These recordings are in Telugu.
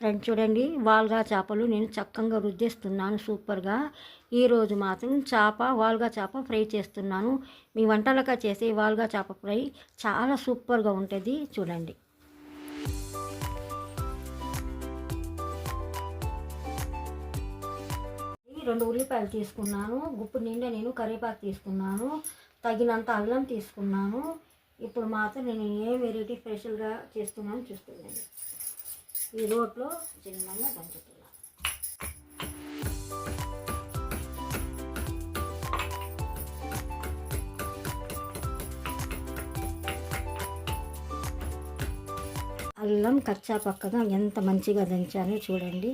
ఫ్రెండ్ చూడండి వాల్గా చేపలు నేను చక్కగా రుద్దేస్తున్నాను సూపర్గా. ఈరోజు మాత్రం చేప వాల్గా చేప ఫ్రై చేస్తున్నాను. మీ వంటలగా చేసే వాల్గా చేప ఫ్రై చాలా సూపర్గా ఉంటుంది చూడండి. రెండు ఉల్లిపాయలు తీసుకున్నాను. గుప్పు నిండా నేను కరివేపాకు తీసుకున్నాను. తగినంత అల్లం తీసుకున్నాను. ఇప్పుడు మాత్రం నేను ఏ వెరైటీ స్పెషల్గా చేస్తున్నాను చూస్తున్నాను ఈ రోట్లో చిన్నగా దంచుతున్నాను అల్లం కచ్చా పక్కగా ఎంత మంచిగా దంచానో చూడండి.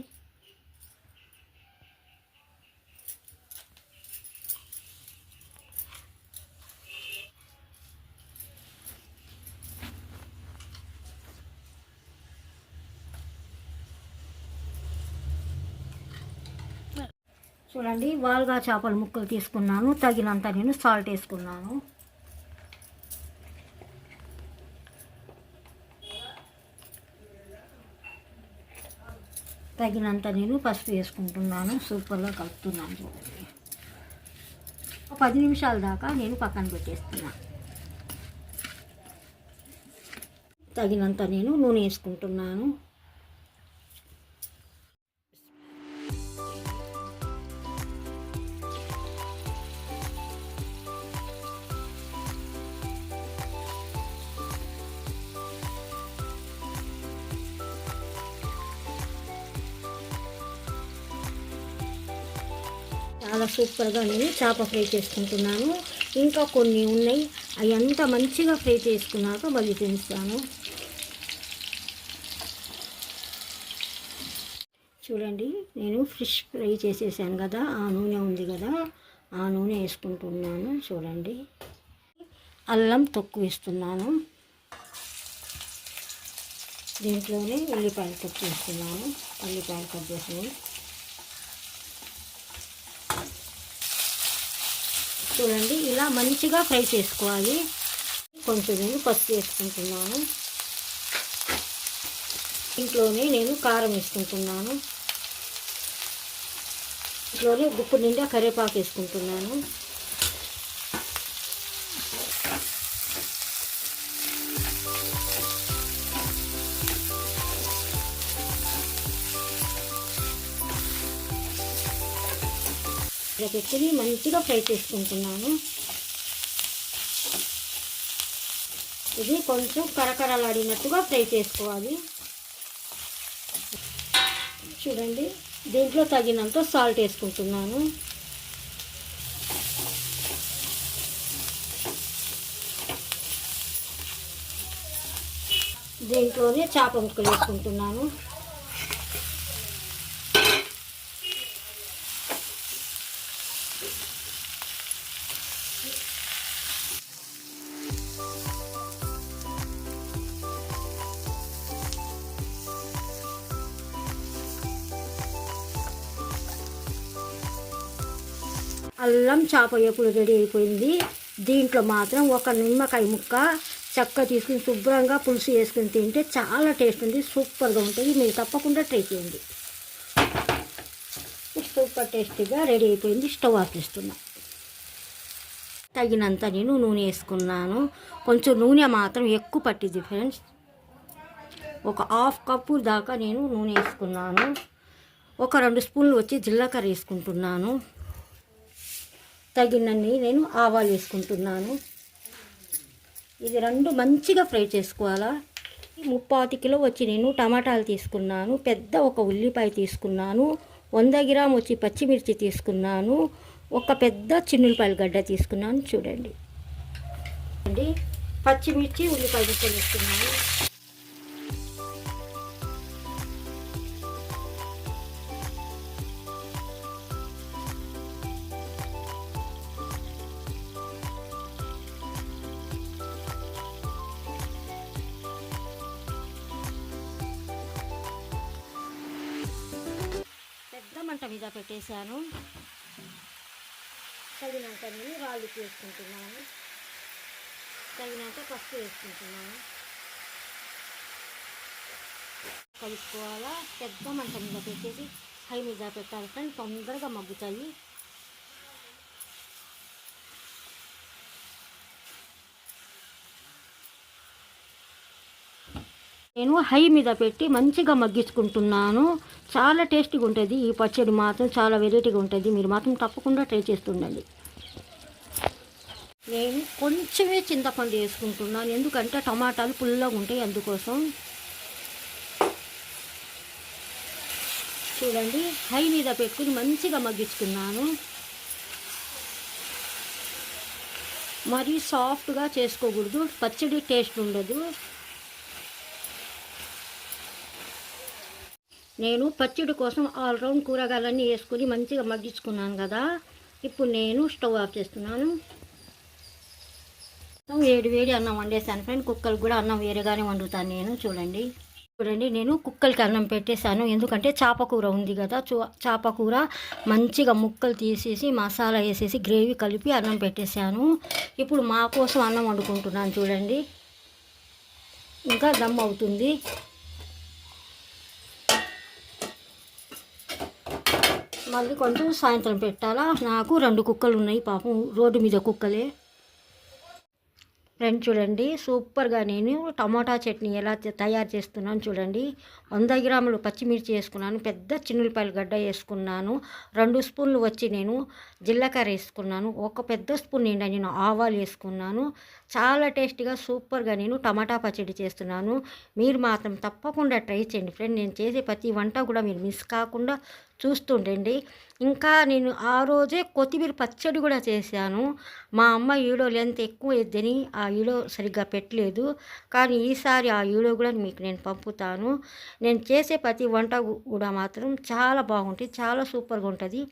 చూడండి వాల్గా చేపల ముక్కలు తీసుకున్నాను. తగినంత నేను సాల్ట్ వేసుకున్నాను. తగినంత నేను పసుపు వేసుకుంటున్నాను. సూపర్గా కలుపుతున్నాను చూడండి. ఒక పది నిమిషాల దాకా నేను పక్కన పెట్టేస్తున్నాను తగినంత నేను నూనె వేసుకుంటున్నాను. చాలా సూపర్గా నేను చేప ఫ్రై చేసుకుంటున్నాను. ఇంకా కొన్ని ఉన్నాయి. అవి అంత మంచిగా ఫ్రై చేసుకున్నాక మళ్ళీ తింటాను చూడండి నేను ఫిష్ ఫ్రై చేసేసాను కదా. ఆ నూనె ఉంది కదా. ఆ నూనె వేసుకుంటున్నాను. చూడండి. అల్లం తొక్కు వేస్తున్నాను. దీంట్లోనే ఉల్లిపాయలు కట్ చేస్తున్నాను. ఉల్లిపాయలు కట్ చేసినవి చూడండి ఇలా మంచిగా ఫ్రై చేసుకోవాలి. కొంచెం నేను పసుపు వేసుకుంటున్నాను. ఇంట్లోనే నేను కారం వేసుకుంటున్నాను. ఇంట్లోనే గుప్పు నిండా కరివేపాకు వేసుకుంటున్నాను. ఇలా పెట్టి మంచిగా ఫ్రై చేసుకుంటున్నాను. ఇది కొంచెం కరకరలాడినట్టుగా ఫ్రై చేసుకోవాలి. చూడండి దీంట్లో తగినంత సాల్ట్ వేసుకుంటున్నాను. దీంట్లోనే చేప ముక్కలు వేసుకుంటున్నాను. అల్లం చేప ఎప్పుడు రెడీ అయిపోయింది. దీంట్లో మాత్రం ఒక నిమ్మకాయ ముక్క చక్క తీసుకుని శుభ్రంగా పులుసు వేసుకుని తింటే చాలా టేస్ట్ ఉంది సూపర్గా ఉంటుంది. మీరు తప్పకుండా ట్రై చేయండి. సూపర్ టేస్టీగా రెడీ అయిపోయింది. స్టవ్ ఆపిస్తున్నా తగినంత నేను నూనె వేసుకున్నాను. కొంచెం నూనె మాత్రం ఎక్కువ పట్టింది ఫ్రెండ్స్. ఒక హాఫ్ కప్పు దాకా నేను నూనె వేసుకున్నాను. ఒక రెండు స్పూన్లు వచ్చి జీలకర్ర వేసుకుంటున్నాను. తగినన్ని నేను ఆవాలు వేసుకుంటున్నాను. ఇది రెండు మంచిగా ఫ్రై చేసుకోవాలా? ముప్పాతి కిలో వచ్చి నేను టమాటాలు తీసుకున్నాను. పెద్ద ఒక ఉల్లిపాయ తీసుకున్నాను. వంద గ్రామ్ వచ్చి పచ్చిమిర్చి తీసుకున్నాను. ఒక పెద్ద చిన్నులపాయల గడ్డ తీసుకున్నాను. చూడండి. అండి పచ్చిమిర్చి ఉల్లిపాయలు ముక్కలు తీసుకున్నాను. మంట మీద పెట్టేశాను. తగినంత నేను రాళ్ళు వేసుకుంటున్నాను తగినంత పసుపు వేసుకుంటున్నాను. కలుపుకోవాలా? పెద్ద మంట మీద పెట్టేసి హై మీద పెట్టాలి ఫ్రెండ్ తొందరగా మగ్గుతాయి నేను హై మీద పెట్టి మంచిగా మగ్గించుకుంటున్నాను. చాలా టేస్టీగా ఉంటుంది. ఈ పచ్చడి మాత్రం చాలా వెరైటీగా ఉంటుంది. మీరు మాత్రం తప్పకుండా ట్రై చేస్తుండండి నేను కొంచెమే చింతపండు వేసుకుంటున్నాను. ఎందుకంటే టమాటాలు పుల్లగా ఉంటాయి అందుకోసం. చూడండి హై మీద పెట్టుకుని మంచిగా మగ్గించుకున్నాను. మరీ సాఫ్ట్గా చేసుకోకూడదు. పచ్చడి టేస్ట్ ఉండదు. నేను పచ్చడి కోసం ఆల్ రౌండ్ కూరగాయలన్నీ వేసుకుని మంచిగా మగ్గించుకున్నాను కదా. ఇప్పుడు నేను స్టవ్ ఆఫ్ చేస్తున్నాను. వేడి వేడి అన్నం వండేసాను ఫ్రెండ్. కుక్కలు కూడా అన్నం వేరేగానే వండుతాను నేను. చూడండి. చూడండి నేను కుక్కలకి అన్నం పెట్టేశాను. ఎందుకంటే చేప కూర ఉంది కదా. చూ- మంచిగా ముక్కలు తీసేసి మసాలా వేసేసి గ్రేవీ కలిపి అన్నం పెట్టేశాను. ఇప్పుడు మా కోసం అన్నం వండుకుంటున్నాను చూడండి. ఇంకా దమ్ అవుతుంది. మళ్ళీ కొంచెం సాయంత్రం పెట్టాలా? నాకు రెండు కుక్కలు ఉన్నాయి పాపం రోడ్డు మీద కుక్కలే. ఫ్రెండ్ చూడండి సూపర్గా నేను టమాటా చట్నీ ఎలా తయారు చేస్తున్నాను చూడండి. వంద గ్రాములు పచ్చిమిర్చి వేసుకున్నాను పెద్ద చిన్నులపాయల గడ్డ వేసుకున్నాను రెండు స్పూన్లు వచ్చి నేను జీలకర్ర వేసుకున్నాను ఒక పెద్ద స్పూన్ నిండా నేను ఆవాలు వేసుకున్నాను చాలా టేస్టీగా సూపర్గా నేను టమాటా పచ్చడి చేస్తున్నాను. మీరు మాత్రం తప్పకుండా ట్రై చేయండి ఫ్రెండ్. నేను చేసే ప్రతి వంట కూడా మీరు మిస్ కాకుండా చూస్తుండండి. ఇంకా నేను ఆ రోజే కొత్తిమీర పచ్చడి కూడా చేశాను. మా అమ్మ ఈడో లెంత్ ఎక్కువ ఎద్దని ఆ ఈడో సరిగ్గా పెట్టలేదు. కానీ ఈసారి ఆ ఈడో కూడా మీకు నేను పంపుతాను. నేను చేసే ప్రతి వంట కూడా మాత్రం చాలా బాగుంటుంది చాలా సూపర్గా ఉంటుంది.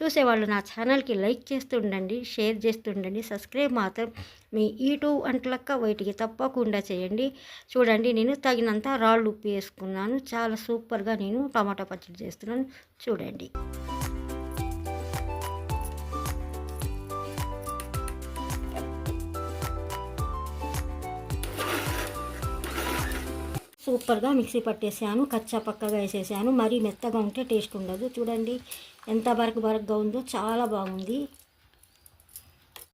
చూసేవాళ్ళు నా ఛానల్కి లైక్ చేస్తుండండి షేర్ చేస్తుండండి సబ్స్క్రైబ్ మాత్రం మీ యూట్యూబ్ అంటలక్క వైటికి తప్పకుండా చేయండి. చూడండి నేను తగినంత రాళ్ళు ఉప్పు వేసుకున్నాను. చాలా సూపర్గా నేను టమాటా పచ్చడి చేస్తున్నాను. చూడండి. సూపర్గా మిక్సీ పట్టేసాను కచ్చా పక్కగా వేసేసాను. మరీ మెత్తగా ఉంటే టేస్ట్ ఉండదు. చూడండి ఎంత బరక బరకగా ఉందో చాలా బాగుంది.